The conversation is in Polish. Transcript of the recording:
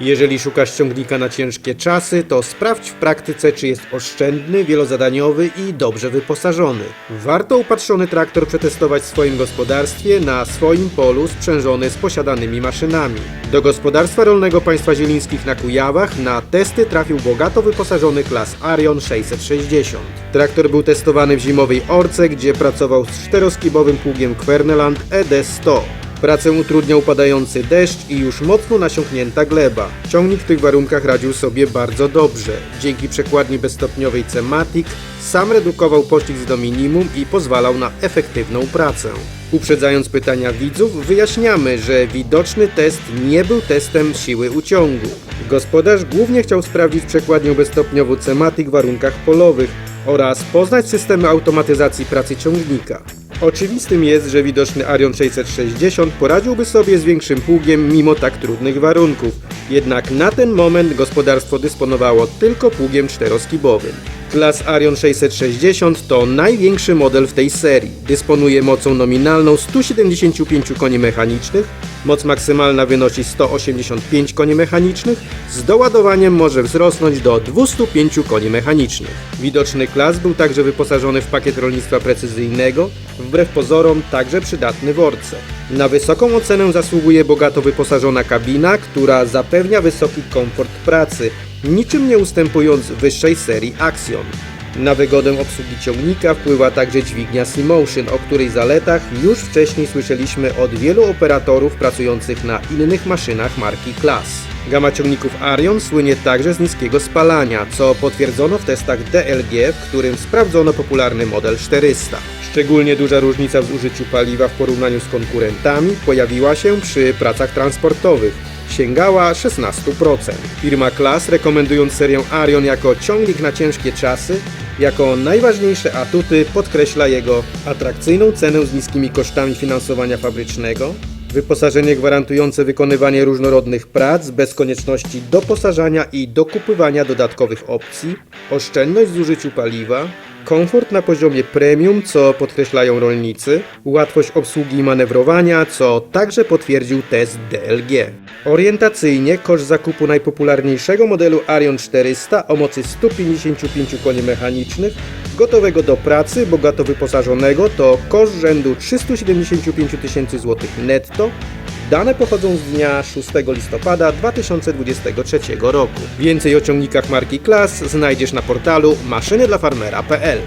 Jeżeli szukasz ciągnika na ciężkie czasy, to sprawdź w praktyce, czy jest oszczędny, wielozadaniowy i dobrze wyposażony. Warto upatrzony traktor przetestować w swoim gospodarstwie na swoim polu sprzężony z posiadanymi maszynami. Do gospodarstwa rolnego państwa zielińskich na Kujawach na testy trafił bogato wyposażony klas Arion 660. Traktor był testowany w zimowej Orce, gdzie pracował z czteroskibowym pługiem Kwerneland ED100. Pracę utrudniał padający deszcz i już mocno nasiąknięta gleba. Ciągnik w tych warunkach radził sobie bardzo dobrze. Dzięki przekładni bezstopniowej Cematic sam redukował poślizg do minimum i pozwalał na efektywną pracę. Uprzedzając pytania widzów, wyjaśniamy, że widoczny test nie był testem siły uciągu. Gospodarz głównie chciał sprawdzić przekładnię bezstopniową Cematic w warunkach polowych oraz poznać systemy automatyzacji pracy ciągnika. Oczywistym jest, że widoczny Arion 660 poradziłby sobie z większym pługiem mimo tak trudnych warunków. Jednak na ten moment gospodarstwo dysponowało tylko pługiem czteroskibowym. Klas Arion 660 to największy model w tej serii. Dysponuje mocą nominalną 175 koni mechanicznych, moc maksymalna wynosi 185 koni mechanicznych, z doładowaniem może wzrosnąć do 205 koni mechanicznych. Widoczny klas był także wyposażony w pakiet rolnictwa precyzyjnego, wbrew pozorom także przydatny w orce. Na wysoką ocenę zasługuje bogato wyposażona kabina, która zapewnia wysoki komfort pracy, niczym nie ustępując wyższej serii Axion. Na wygodę obsługi ciągnika wpływa także dźwignia Seamotion, o której zaletach już wcześniej słyszeliśmy od wielu operatorów pracujących na innych maszynach marki Class. Gama ciągników Arion słynie także z niskiego spalania, co potwierdzono w testach DLG, w którym sprawdzono popularny model 400. Szczególnie duża różnica w zużyciu paliwa w porównaniu z konkurentami pojawiła się przy pracach transportowych sięgała 16%. Firma Class rekomendując serię Arion jako ciągnik na ciężkie czasy, jako najważniejsze atuty podkreśla jego atrakcyjną cenę z niskimi kosztami finansowania fabrycznego, wyposażenie gwarantujące wykonywanie różnorodnych prac bez konieczności doposażania i dokupywania dodatkowych opcji, oszczędność w zużyciu paliwa, komfort na poziomie premium, co podkreślają rolnicy, łatwość obsługi i manewrowania, co także potwierdził test DLG. Orientacyjnie koszt zakupu najpopularniejszego modelu Arion 400 o mocy 155 koni mechanicznych, gotowego do pracy, bogato wyposażonego to koszt rzędu 375 tysięcy złotych netto, Dane pochodzą z dnia 6 listopada 2023 roku. Więcej o ciągnikach marki Class znajdziesz na portalu maszynydlafarmera.pl